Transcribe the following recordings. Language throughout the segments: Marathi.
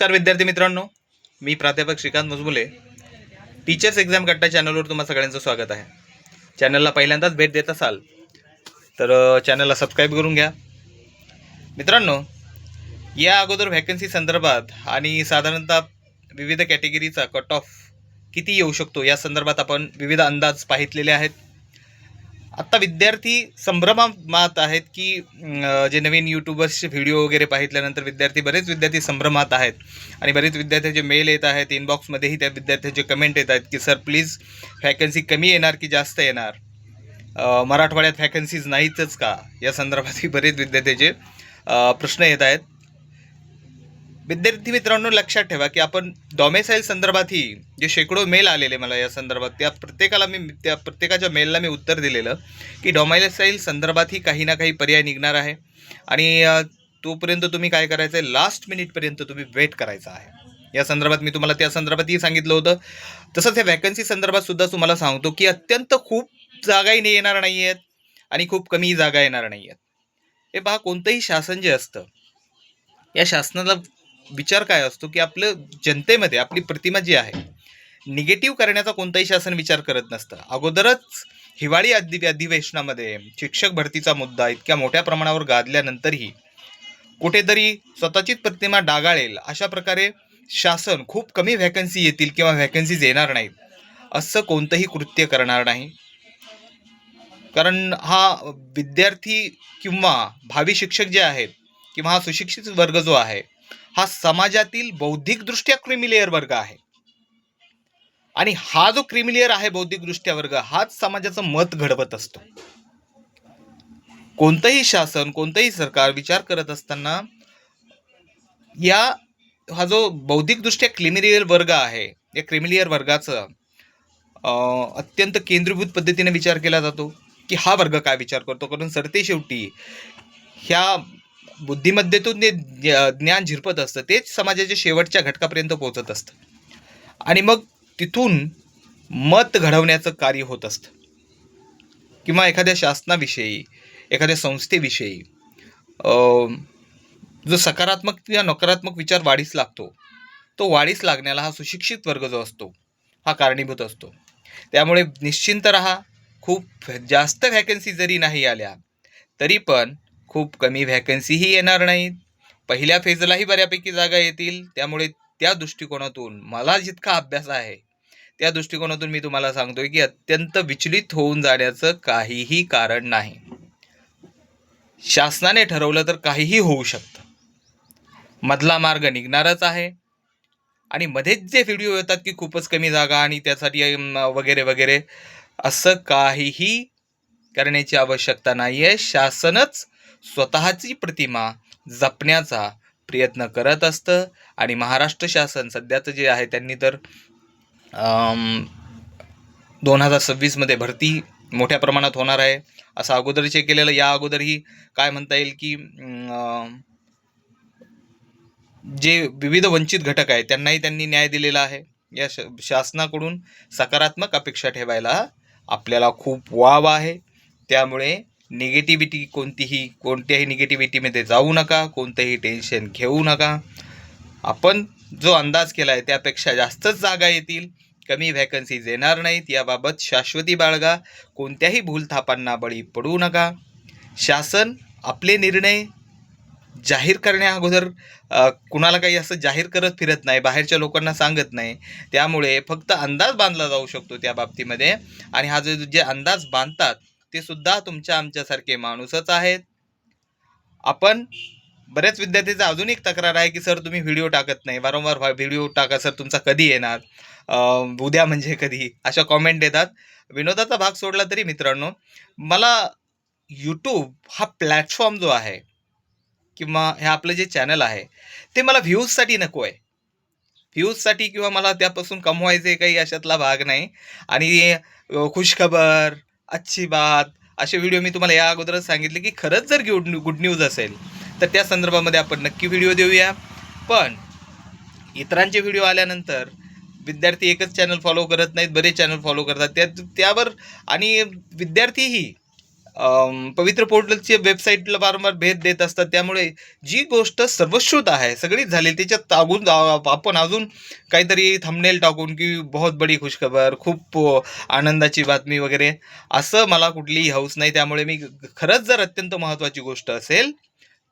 नमस्कार विद्यार्थी मित्रांनो मी प्राध्यापक श्रीकांत मुजमुले टीचर्स एक्झाम कट्टा चॅनलवर तुम्हा सगळ्यांचं स्वागत आहे. चॅनलला पहिल्यांदाच भेट देत असाल तर चॅनलला सबस्क्राईब करून घ्या. मित्रांनो या अगोदर व्हॅकन्सी संदर्भात आणि साधारणतः विविध कॅटेगरीचा कट ऑफ किती येऊ शकतो या संदर्भात आपण विविध अंदाज पाहितलेले आहेत. आत्ता विद्यार्थी संभ्रमात आहेत की जे नवीन यूट्यूबर्सचे व्हिडिओ वगैरे पाहितल्यानंतर विद्यार्थी बरेच विद्यार्थी संभ्रमात आहेत. आणि बरेच विद्यार्थ्यांचे मेल येत आहेत इनबॉक्समध्येही त्या विद्यार्थ्यांचे कमेंट येत आहेत की सर प्लीज व्हॅकन्सी कमी येणार की जास्त येणार? मराठवाड्यात व्हॅकन्सीज नाहीतच का? या संदर्भातही बरेच विद्यार्थ्याचे प्रश्न येत आहेत. विद्यार्थी मित्रांनो लक्षात ठेवा की आपण डॉमेसाईल संदर्भातही जे शेकडो मेल आलेले मला या संदर्भात त्या प्रत्येकाला मी त्या प्रत्येकाच्या मेलला मी उत्तर दिलेलं की डॉमेसाईल संदर्भातही काही ना काही पर्याय निघणार आहे. आणि तोपर्यंत तुम्ही काय करायचं आहे लास्ट मिनिटपर्यंत तुम्ही वेट करायचा आहे. या संदर्भात मी तुम्हाला त्या संदर्भातही सांगितलं होतं. तसंच या वॅकन्सी संदर्भात सुद्धा तुम्हाला सांगतो की अत्यंत खूप जागाही नाही येणार नाही आहेत आणि खूप कमी जागा येणार नाही आहेत हे पहा कोणतंही शासन जे असतं या शासनाला विचार काय असतो की आपलं जनतेमध्ये आपली प्रतिमा जी आहे निगेटिव्ह करण्याचा कोणताही शासन विचार करत नसतं. अगोदरच हिवाळी अधि अधिवेशनामध्ये शिक्षक भरतीचा मुद्दा इतक्या मोठ्या प्रमाणावर गाजल्यानंतरही कुठेतरी स्वतःचीच प्रतिमा डागाळेल अशा प्रकारे शासन खूप कमी व्हॅकन्सी येतील किंवा व्हॅकन्सीज येणार नाहीत असं कोणतंही कृत्य करणार नाही. कारण हा विद्यार्थी किंवा भावी शिक्षक जे आहेत किंवा हा सुशिक्षित वर्ग जो आहे हा समाजातील बौद्धिकदृष्ट्या क्रिमिलेअर वर्ग आहे. आणि हा जो क्रिमिलेअर आहे बौद्धिकदृष्ट्या वर्ग हाच समाजाचं मत घडवत असतो. कोणतंही शासन कोणतंही सरकार विचार करत असताना या हा जो बौद्धिकदृष्ट्या क्रिमिलियर वर्ग आहे या क्रिमिलियर वर्गाचं अं, अत्यंत केंद्रीभूत पद्धतीने विचार केला जातो की हा वर्ग काय विचार करतो? कारण सरते शेवटी ह्या बुद्धिमत्तेतून जे ज्ञ- ज्ञान झिरपत असतं तेच समाजाच्या शेवटच्या घटकापर्यंत पोहोचत असतं. आणि मग तिथून मत घडवण्याचं कार्य होत असतं. किंवा एखाद्या शासनाविषयी एखाद्या संस्थेविषयी जो सकारात्मक किंवा नकारात्मक विचार वाढीस लागतो तो वाढीस लागण्याला हा सुशिक्षित वर्ग जो असतो हा कारणीभूत असतो. त्यामुळे निश्चिंत राहा खूप जास्त व्हॅकन्सी जरी नाही आल्या तरी पण खूप कमी व्हॅकन्सीही येणार नाहीत. पहिल्या फेजलाही बऱ्यापैकी जागा येतील. त्यामुळे त्या दृष्टिकोनातून मला जितका अभ्यास आहे त्या दृष्टिकोनातून मी तुम्हाला सांगतोय की अत्यंत विचलित होऊन जाण्याचं काहीही कारण नाही. शासनाने ठरवलं तर काहीही होऊ शकतं. मधला मार्ग निघणारच आहे. आणि मध्येच जे व्हिडिओ येतात की खूपच कमी जागा आणि त्यासाठी वगैरे वगैरे असं काहीही करण्याची आवश्यकता नाही आहे शासनच स्वतःची प्रतिमा जपण्याचा प्रयत्न करत असतं. आणि महाराष्ट्र शासन सध्याचं जे आहे त्यांनी तर दोन हजार सव्वीसमध्ये भरती मोठ्या प्रमाणात होणार आहे. असं अगोदर चेक केलेलं या अगोदरही काय म्हणता येईल की जे विविध वंचित घटक आहे त्यांनाही त्यांनी न्याय दिलेला आहे. या श शासनाकडून सकारात्मक अपेक्षा ठेवायला आपल्याला खूप वाव आहे. त्यामुळे निगेटिव्हिटी कोणतीही कोणत्याही निगेटिव्हिटीमध्ये जाऊ नका कोणतंही टेन्शन घेऊ नका. आपण जो अंदाज केला आहे त्यापेक्षा जास्तच जागा येतील. कमी व्हॅकन्सीज येणार नाहीत. याबाबत शाश्वती बाळगा कोणत्याही भूलथापांना बळी पडू नका. शासन आपले निर्णय जाहीर करण्या अगोदर कुणाला काही असं जाहीर करत फिरत नाही बाहेरच्या लोकांना सांगत नाही. त्यामुळे फक्त अंदाज बांधला जाऊ शकतो त्या बाबतीमध्ये. आणि हा जो जे अंदाज बांधतात ते सुद्धा तुमच्या आमच्यासारखे माणूसच आहेत. आपण बऱ्याच विद्यार्थ्यांचा अजून एक तक्रार आहे की सर तुम्ही व्हिडिओ टाकत नाही. वारंवार व्हिडिओ टाका सर तुमचा कधी येणार? उद्या म्हणजे कधी? अशा कॉमेंट येतात. विनोदाचा भाग सोडला तरी मित्रांनो मला यूट्यूब हा प्लॅटफॉर्म जो आहे किंवा हे आपलं जे चॅनल आहे ते मला व्ह्यूजसाठी नको आहे. व्ह्यूजसाठी किंवा मला त्यापासून कमवायचे काही अशातला भाग नाही. आणि खुशखबर अच्छी बात. असे व्हिडिओ मी तुम्हाला या अगोदरच सांगितले की खरंच जर गुड गुड न्यूज असेल तर त्या संदर्भामध्ये आपण नक्की व्हिडिओ देऊया. पण इतरांचे व्हिडिओ आल्यानंतर विद्यार्थी एकच चॅनल फॉलो करत नाहीत बरेच चॅनल फॉलो करतात. त्या त्यावर आणि विद्यार्थीही पवित्र पोर्टलची वेबसाईटला वारंवार भेट देत असतात. त्यामुळे जी गोष्ट सर्वश्रुत आहे सगळीच झाली त्याच्यात अजून आपण अजून काहीतरी थंबनेल टाकून की बहुत बडी खुशखबर खूप आनंदाची बातमी वगैरे असं मला कुठलीही हौस नाही. त्यामुळे मी खरंच जर अत्यंत महत्त्वाची गोष्ट असेल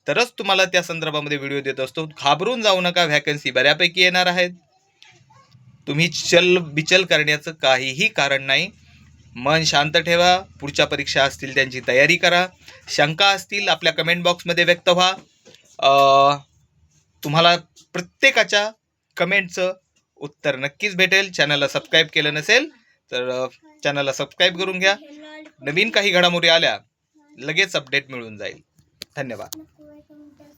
तरच तुम्हाला त्या संदर्भामध्ये व्हिडिओ देत असतो. घाबरून जाऊ नका व्हॅकन्सी बऱ्यापैकी येणार आहेत. तुम्ही चल बिचल करण्याचं काहीही कारण नाही. मन शांत ठेवा पुढच्या परीक्षा असतील त्यांची तयारी करा. शंका असतील आपल्या कमेंट बॉक्समध्ये व्यक्त व्हा. तुम्हाला प्रत्येकाच्या कमेंटचं उत्तर नक्कीच भेटेल. चॅनलला सबस्क्राईब केलं नसेल तर चॅनलला सबस्क्राईब करून घ्या. नवीन काही घडामोडी आल्या लगेच अपडेट मिळून जाईल. धन्यवाद.